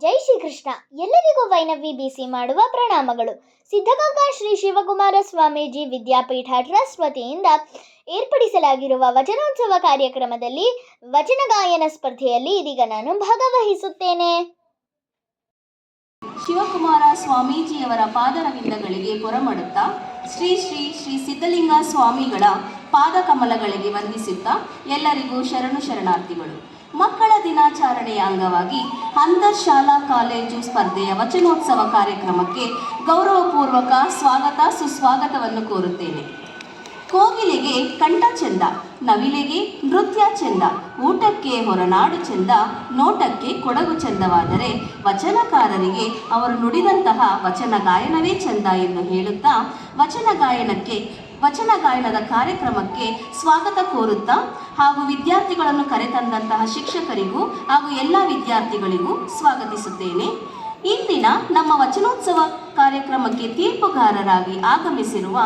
ಜೈ ಶ್ರೀ ಕೃಷ್ಣ ಎಲ್ಲರಿಗೂ ವೈನವಿ ಬಿಸಿ ಮಾಡುವ ಪ್ರಣಾಮಗಳು. ಸಿದ್ಧಗಂಗಾ ಶ್ರೀ ಶಿವಕುಮಾರ ಸ್ವಾಮೀಜಿ ವಿದ್ಯಾಪೀಠ ಟ್ರಸ್ಟ್ ವತಿಯಿಂದ ಏರ್ಪಡಿಸಲಾಗಿರುವ ವಚನೋತ್ಸವ ಕಾರ್ಯಕ್ರಮದಲ್ಲಿ ವಚನ ಗಾಯನ ಸ್ಪರ್ಧೆಯಲ್ಲಿ ಇದೀಗ ನಾನು ಭಾಗವಹಿಸುತ್ತೇನೆ. ಶಿವಕುಮಾರ ಸ್ವಾಮೀಜಿಯವರ ಪಾದರವಿಂದಗಳಿಗೆ ಪೊರಮಡುತ್ತಾ ಶ್ರೀ ಶ್ರೀ ಶ್ರೀ ಸಿದ್ಧಲಿಂಗ ಸ್ವಾಮಿಗಳ ಪಾದಕಮಲಗಳಿಗೆ ವಂದಿಸುತ್ತಾ ಎಲ್ಲರಿಗೂ ಶರಣು ಶರಣಾರ್ಥಿಗಳು. ಮಕ್ಕಳ ದಿನಾಚರಣೆಯ ಅಂಗವಾಗಿ ಅಂತರ್ಶಾಲಾ ಕಾಲೇಜು ಸ್ಪರ್ಧೆಯ ವಚನೋತ್ಸವ ಕಾರ್ಯಕ್ರಮಕ್ಕೆ ಗೌರವಪೂರ್ವಕ ಸ್ವಾಗತ ಸುಸ್ವಾಗತವನ್ನು ಕೋರುತ್ತೇನೆ. ಕೋಗಿಲೆಗೆ ಕಂಠ ಚೆಂದ, ನವಿಲೆಗೆ ನೃತ್ಯ ಚೆಂದ, ಊಟಕ್ಕೆ ಹೊರನಾಡು ಚೆಂದ, ನೋಟಕ್ಕೆ ಕೊಡಗು ಚೆಂದವಾದರೆ ವಚನಕಾರರಿಗೆ ಅವರು ನುಡಿದಂತಹ ವಚನ ಗಾಯನವೇ ಚೆಂದ ಎಂದು ಹೇಳುತ್ತಾ ವಚನ ಗಾಯನಕ್ಕೆ ವಚನ ಗಾಯನದ ಕಾರ್ಯಕ್ರಮಕ್ಕೆ ಸ್ವಾಗತ ಕೋರುತ್ತಾ ಹಾಗೂ ವಿದ್ಯಾರ್ಥಿಗಳನ್ನು ಕರೆತಂದಂತಹ ಶಿಕ್ಷಕರಿಗೂ ಹಾಗೂ ಎಲ್ಲ ವಿದ್ಯಾರ್ಥಿಗಳಿಗೂ ಸ್ವಾಗತಿಸುತ್ತೇನೆ. ಇಂದಿನ ನಮ್ಮ ವಚನೋತ್ಸವ ಕಾರ್ಯಕ್ರಮಕ್ಕೆ ತೀರ್ಪುಗಾರರಾಗಿ ಆಗಮಿಸಿರುವ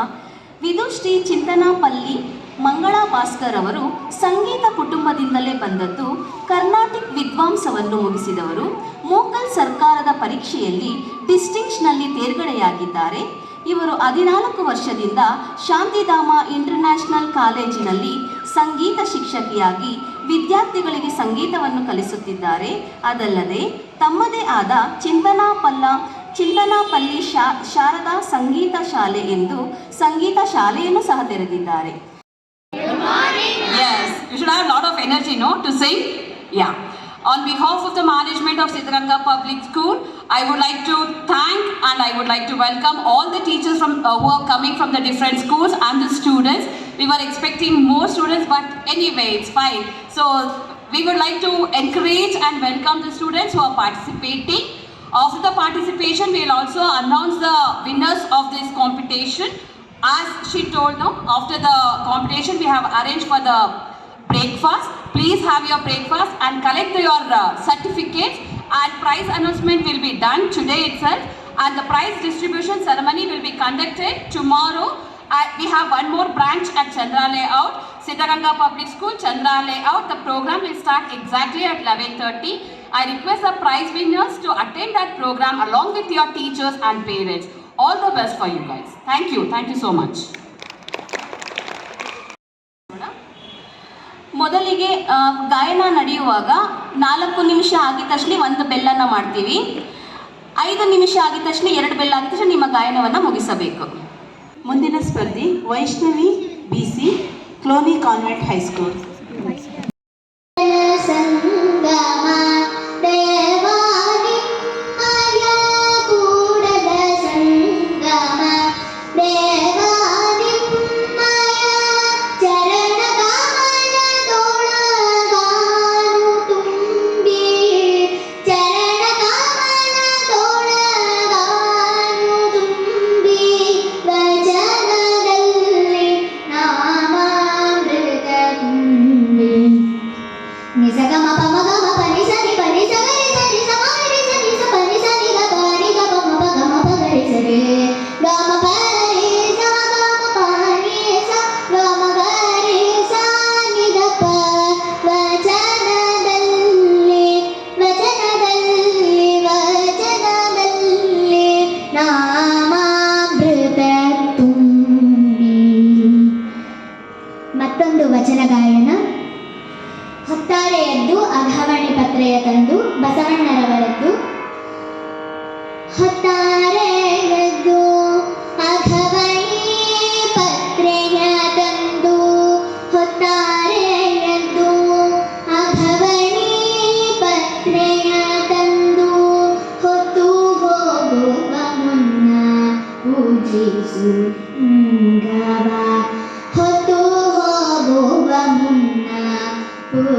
ವಿದುಶ್ರೀ ಚಿಂತನಾಪಲ್ಲಿ ಮಂಗಳಾ ಭಾಸ್ಕರ್ ಅವರು ಸಂಗೀತ ಕುಟುಂಬದಿಂದಲೇ ಬಂದದ್ದು ಕರ್ನಾಟಿಕ್ ವಿದ್ವಾಂಸವನ್ನು ಮುಗಿಸಿದವರು. ಮೋಕಲ್ ಸರ್ಕಾರದ ಪರೀಕ್ಷೆಯಲ್ಲಿ ಡಿಸ್ಟಿಂಕ್ಷನ್ನಲ್ಲಿ ತೇರ್ಗಡೆಯಾಗಿದ್ದಾರೆ. ಇವರು ಹದಿನಾಲ್ಕು ವರ್ಷದಿಂದ ಶಾಂತಿಧಾಮ ಇಂಟರ್ನ್ಯಾಷನಲ್ ಕಾಲೇಜಿನಲ್ಲಿ ಸಂಗೀತ ಶಿಕ್ಷಕಿಯಾಗಿ ವಿದ್ಯಾರ್ಥಿಗಳಿಗೆ ಸಂಗೀತವನ್ನು ಕಲಿಸುತ್ತಿದ್ದಾರೆ. ಅದಲ್ಲದೆ ತಮ್ಮದೇ ಆದ ಚಿಂತನಾ ಪಲ್ಲ ಚಿಂತನಾಪಲ್ಲಿ ಶಾ ಶಾರದಾ ಸಂಗೀತ ಶಾಲೆ ಎಂದು ಸಂಗೀತ ಶಾಲೆಯನ್ನು ಸಹ ತೆರೆದಿದ್ದಾರೆ. Yes, you should have a. On behalf of the management of Siddharanga Public School, I would like to thank and I would like to welcome all the teachers from uh, who are coming from the different schools and the students. We were expecting more students, but anyway, it's fine. So we would like to encourage and welcome the students who are participating. After the participation, we will also announce the winners of this competition. As she told now, after the competition, we have arranged for the breakfast. Please have your breakfast and collect your uh, certificates and prize announcement will be done today itself and the prize distribution ceremony will be conducted tomorrow. Uh, we have one more branch at Chandra Layout, Siddharanga Public School, Chandra Layout. The program will start exactly at 11.30. I request the prize winners to attend that program along with your teachers and parents. All the best for you guys. Thank you. Thank you so much. ಮೊದಲಿಗೆ ಗಾಯನ ನಡೆಯುವಾಗ ನಾಲ್ಕು ನಿಮಿಷ ಆಗಿದ ತಕ್ಷಣ ಒಂದು ಬೆಲ್ಲನ ಮಾಡ್ತೀವಿ. ಐದು ನಿಮಿಷ ಆಗಿದ ತಕ್ಷಣ ಎರಡು ಬೆಲ್ಲ ಆಗಿದ ತಕ್ಷಣ ನಿಮ್ಮ ಗಾಯನವನ್ನು ಮುಗಿಸಬೇಕು. ಮುಂದಿನ ಸ್ಪರ್ಧಿ Vaishnavi B C colony convent high school.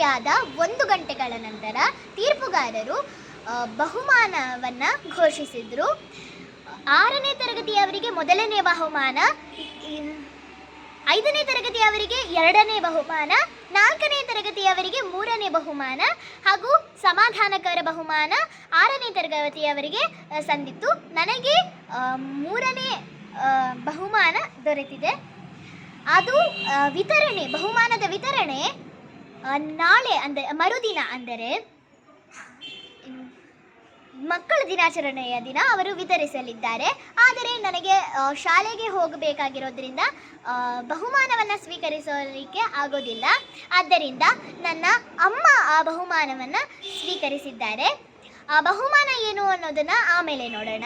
ಸ್ಪರ್ಧೆಯಾದ ಒಂದು ಗಂಟೆಗಳ ನಂತರ ತೀರ್ಪುಗಾರರು ಬಹುಮಾನವನ್ನು ಘೋಷಿಸಿದರು. ಆರನೇ ತರಗತಿಯವರಿಗೆ ಮೊದಲನೇ ಬಹುಮಾನ ಐದನೇ ತರಗತಿಯವರಿಗೆ ಎರಡನೇ ಬಹುಮಾನ, ನಾಲ್ಕನೇ ತರಗತಿಯವರಿಗೆ ಮೂರನೇ ಬಹುಮಾನ ಹಾಗೂ ಸಮಾಧಾನಕರ ಬಹುಮಾನ ಆರನೇ ತರಗತಿಯವರಿಗೆ ಸಂದಿತ್ತು. ನನಗೆ ಮೂರನೇ ಬಹುಮಾನ ದೊರೆತಿದೆ. ಅದು ವಿತರಣೆ, ಬಹುಮಾನದ ವಿತರಣೆ ನಾಳೆ ಅಂದರೆ, ಮರುದಿನ ಅಂದರೆ, ಮಕ್ಕಳ ದಿನಾಚರಣೆಯ ದಿನ ಅವರು ವಿತರಿಸಲಿದ್ದಾರೆ. ಆದರೆ ನನಗೆ ಶಾಲೆಗೆ ಹೋಗಬೇಕಾಗಿರೋದ್ರಿಂದ ಬಹುಮಾನವನ್ನು ಸ್ವೀಕರಿಸಲಿಕ್ಕೆ ಆಗೋದಿಲ್ಲ. ಆದ್ದರಿಂದ ನನ್ನ ಅಮ್ಮ ಆ ಬಹುಮಾನವನ್ನು ಸ್ವೀಕರಿಸಿದ್ದಾರೆ. ಆ ಬಹುಮಾನ ಏನು ಅನ್ನೋದನ್ನು ಆಮೇಲೆ ನೋಡೋಣ.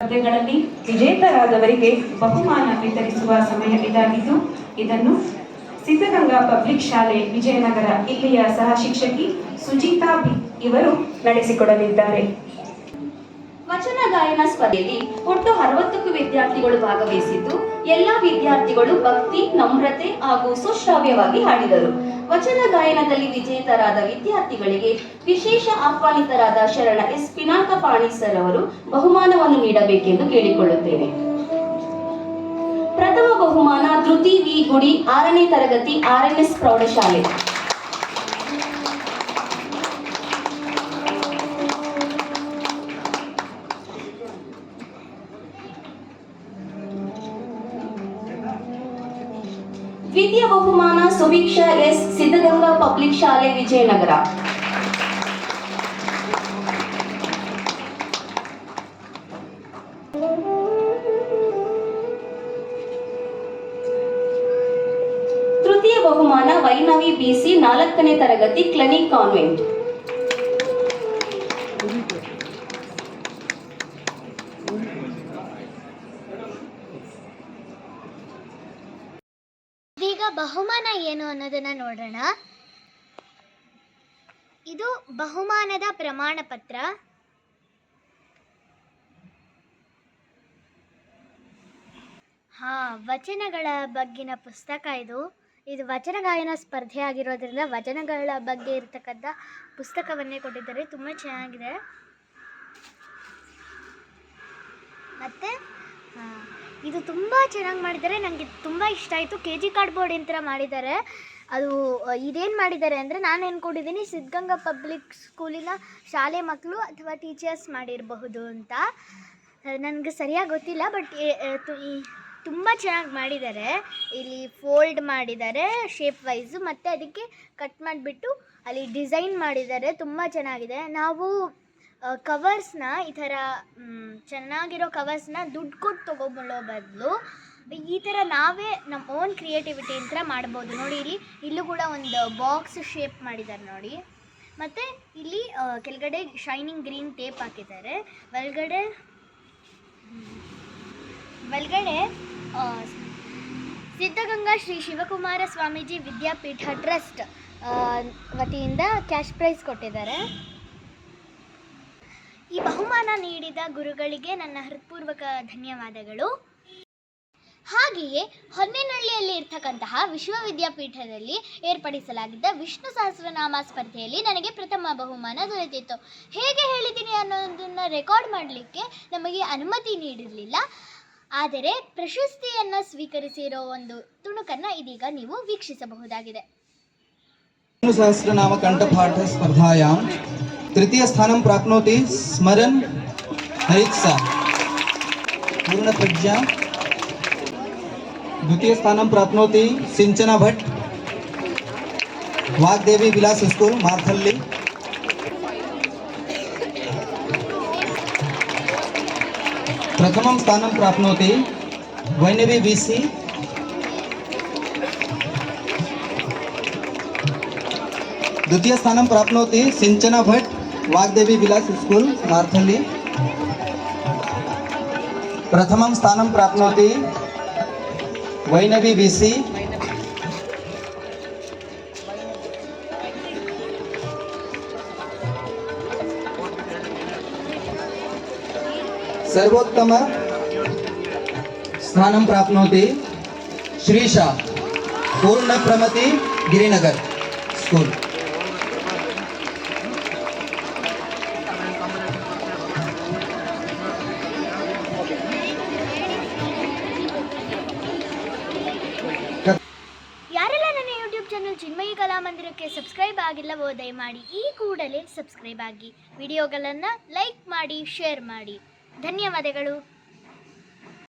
ಸ್ಪರ್ಧೆಗಳಲ್ಲಿ ವಿಜೇತರಾದವರಿಗೆ ಬಹುಮಾನ ವಿತರಿಸುವ ಸಮಯ ಇದಾಗಿದ್ದು ಇದನ್ನು ಸಿದ್ಧಗಂಗಾ ಪಬ್ಲಿಕ್ ಶಾಲೆ ವಿಜಯನಗರ ಇಲ್ಲಿಯ ಸಹ ಶಿಕ್ಷಕಿ ಸುಜಿತಾ ಬಿ ಇವರು ನಡೆಸಿಕೊಡಲಿದ್ದಾರೆ. ವಚನ ಗಾಯನ ಸ್ಪರ್ಧೆಯಲ್ಲಿ ಒಟ್ಟು ಅರವತ್ತಕ್ಕೂ ವಿದ್ಯಾರ್ಥಿಗಳು ಭಾಗವಹಿಸಿದ್ದು, ಎಲ್ಲಾ ವಿದ್ಯಾರ್ಥಿಗಳು ಭಕ್ತಿ, ನಮ್ರತೆ ಹಾಗೂ ಸುಶ್ರಾವ್ಯವಾಗಿ ಹಾಡಿದರು. ವಚನ ಗಾಯನದಲ್ಲಿ ವಿಜೇತರಾದ ವಿದ್ಯಾರ್ಥಿಗಳಿಗೆ ವಿಶೇಷ ಆಹ್ವಾನಿತರಾದ ಶರಣ ಎಸ್. ಪಿನಾಕ ಪಾಣಿ ಸರ್ ಅವರು ಬಹುಮಾನವನ್ನು ನೀಡಬೇಕೆಂದು ಕೇಳಿಕೊಳ್ಳುತ್ತೇನೆ. ಧೃತಿ ವಿ. ಗುಡಿ ಆರನೇ ತರಗತಿ ಎಸ್ ಪ್ರೌಢಶಾಲೆ. ದ್ವಿತೀಯ ಬಹುಮಾನ ಸುಭಿಕ್ಷಾ ಎಸ್. ಸಿದ್ಧಗಂಗಾ ಪಬ್ಲಿಕ್ ಶಾಲೆ, ವಿಜಯನಗರ. ವೈನವಿ ಬಿಸಿ ನಾಲ್ಕನೇ ತರಗತಿ ಕ್ಲಿನಿಕ್ ಕಾನ್ವೆಂಟ್. ಇದೀಗ ಬಹುಮಾನ ಏನು ಅನ್ನೋದನ್ನ ನೋಡೋಣ ಇದು ಬಹುಮಾನದ ಪ್ರಮಾಣ ಪತ್ರ. ಹಾ, ವಚನಗಳ ಬಗ್ಗಿನ ಪುಸ್ತಕ ಇದು. ಇದು ವಚನ ಗಾಯನ ಸ್ಪರ್ಧೆ ಆಗಿರೋದ್ರಿಂದ ವಚನಗಳ ಬಗ್ಗೆ ಇರತಕ್ಕಂಥ ಪುಸ್ತಕವನ್ನೇ ಕೊಟ್ಟಿದ್ದಾರೆ. ತುಂಬ ಚೆನ್ನಾಗಿದೆ. ಮತ್ತು ಇದು ತುಂಬ ಚೆನ್ನಾಗಿ ಮಾಡಿದ್ದಾರೆ. ನನಗೆ ತುಂಬ ಇಷ್ಟ ಆಯಿತು. ಕೆ ಜಿ ಕಾರ್ಡ್ಬೋರ್ಡ್ ಥರ ಮಾಡಿದ್ದಾರೆ. ಅದು, ಇದೇನು ಮಾಡಿದ್ದಾರೆ ಅಂದರೆ ನಾನು ಅಂದ್ಕೊಂಡಿದ್ದೀನಿ ಸಿದ್ಧಗಂಗಾ ಪಬ್ಲಿಕ್ ಸ್ಕೂಲಿನ ಶಾಲೆ ಮಕ್ಕಳು ಅಥವಾ ಟೀಚರ್ಸ್ ಮಾಡಿರಬಹುದು ಅಂತ. ನನಗೆ ಸರಿಯಾಗಿ ಗೊತ್ತಿಲ್ಲ, ಬಟ್ ತುಂಬ ಚೆನ್ನಾಗಿ ಮಾಡಿದ್ದಾರೆ. ಇಲ್ಲಿ ಫೋಲ್ಡ್ ಮಾಡಿದ್ದಾರೆ ಶೇಪ್ ವೈಸು ಮತ್ತು ಅದಕ್ಕೆ ಕಟ್ ಮಾಡಿಬಿಟ್ಟು ಅಲ್ಲಿ ಡಿಸೈನ್ ಮಾಡಿದ್ದಾರೆ. ತುಂಬ ಚೆನ್ನಾಗಿದೆ. ನಾವು ಕವರ್ಸ್ನ ಈ ಥರ ಚೆನ್ನಾಗಿರೋ ಕವರ್ಸ್ನ ದುಡ್ಡು ಕೊಟ್ಟು ತೊಗೊಬಳ್ಳೋ ಬದಲು ಈ ಥರ ನಾವೇ ನಮ್ಮ ಓನ್ ಕ್ರಿಯೇಟಿವಿಟಿ ಅಂತ ಮಾಡ್ಬೋದು. ನೋಡಿ, ಇಲ್ಲಿ, ಇಲ್ಲೂ ಕೂಡ ಒಂದು ಬಾಕ್ಸ್ ಶೇಪ್ ಮಾಡಿದ್ದಾರೆ ನೋಡಿ. ಮತ್ತು ಇಲ್ಲಿ ಕೆಳಗಡೆ ಶೈನಿಂಗ್ ಗ್ರೀನ್ ಟೇಪ್ ಹಾಕಿದ್ದಾರೆ. ಒಳಗಡೆ ಒಳಗಡೆ ಸಿದ್ಧಗಂಗಾ ಶ್ರೀ ಶಿವಕುಮಾರ ಸ್ವಾಮೀಜಿ ವಿದ್ಯಾಪೀಠ ಟ್ರಸ್ಟ್ ವತಿಯಿಂದ ಕ್ಯಾಶ್ ಪ್ರೈಸ್ ಕೊಟ್ಟಿದ್ದಾರೆ. ಈ ಬಹುಮಾನ ನೀಡಿದ ಗುರುಗಳಿಗೆ ನನ್ನ ಹೃತ್ಪೂರ್ವಕ ಧನ್ಯವಾದಗಳು. ಹಾಗೆಯೇ ಹೊನ್ನೆನಹಳ್ಳಿಯಲ್ಲಿ ಇರ್ತಕ್ಕಂತಹ ವಿಶ್ವವಿದ್ಯಾಪೀಠದಲ್ಲಿ ಏರ್ಪಡಿಸಲಾಗಿದ್ದ ವಿಷ್ಣು ಸಹಸ್ರನಾಮ ಸ್ಪರ್ಧೆಯಲ್ಲಿ ನನಗೆ ಪ್ರಥಮ ಬಹುಮಾನ ದೊರೆತಿತ್ತು. ಹೇಗೆ ಹೇಳಿದ್ದೀನಿ ಅನ್ನೋದನ್ನು ರೆಕಾರ್ಡ್ ಮಾಡಲಿಕ್ಕೆ ನಮಗೆ ಅನುಮತಿ ನೀಡಿರಲಿಲ್ಲ. ಆದರೆ ಪ್ರಶಸ್ತಿಯನ್ನು ಸ್ವೀಕರಿಸಿರೋ ಒಂದು ತುಣುಕನ್ನು ಇದೀಗ ನೀವು ವೀಕ್ಷಿಸಬಹುದಾಗಿದೆ. ಸಹಸ್ರನಾಮ ಕಂಠಪಾಠ ಸ್ಪರ್ಧಾಯಾಂ. ತೃತೀಯ ಸ್ಥಾನ ಪ್ರಾಪ್ನೋತಿ ಸ್ಮರನ್ ಹರಿತ್ಸ ಪೂರ್ಣ ಪ್ರಜ್ಞ. ದ್ವಿತೀಯ ಸ್ಥಾನ ಪ್ರಾಪ್ನೋತಿ ಸಿಂಚನ ಭಟ್ ವಾಗ್ದೇವಿ ವಿಲಾಸ್ ಸ್ಕೂಲ್ ಮಾರ್ಥಲ್ಲಿ प्रथमं स्थानं प्राप्नोति वैनवी बी सी। द्वितीयस्थानं प्राप्नोति सिञ्चना भट्ट वाग्देवी विलास स्कूल, मार्थली। प्रथम स्थानं प्राप्नोति वैनवी विसि ಸರ್ವೋತ್ತಮ ಸ್ಥಾನ ಪ್ರಾಪ್ನೋತಿ ಶ್ರೀಶಾ ಪೂರ್ಣಪ್ರಮತಿ ಗಿರಿನಗರ್ ಸ್ಕೂಲ್. ಯಾರೆಲ್ಲ ನನ್ನ ಯೂಟ್ಯೂಬ್ ಚಾನಲ್ ಚಿನ್ಮಯಿ ಕಲಾಮಂದಿರಕ್ಕೆ ಸಬ್ಸ್ಕ್ರೈಬ್ ಆಗಿಲ್ಲವೋ ದಯಮಾಡಿ ಈ ಕೂಡಲೇ ಸಬ್ಸ್ಕ್ರೈಬ್ ಆಗಿ ವಿಡಿಯೋಗಳನ್ನು ಲೈಕ್ ಮಾಡಿ, ಶೇರ್ ಮಾಡಿ. ಧನ್ಯವಾದಗಳು.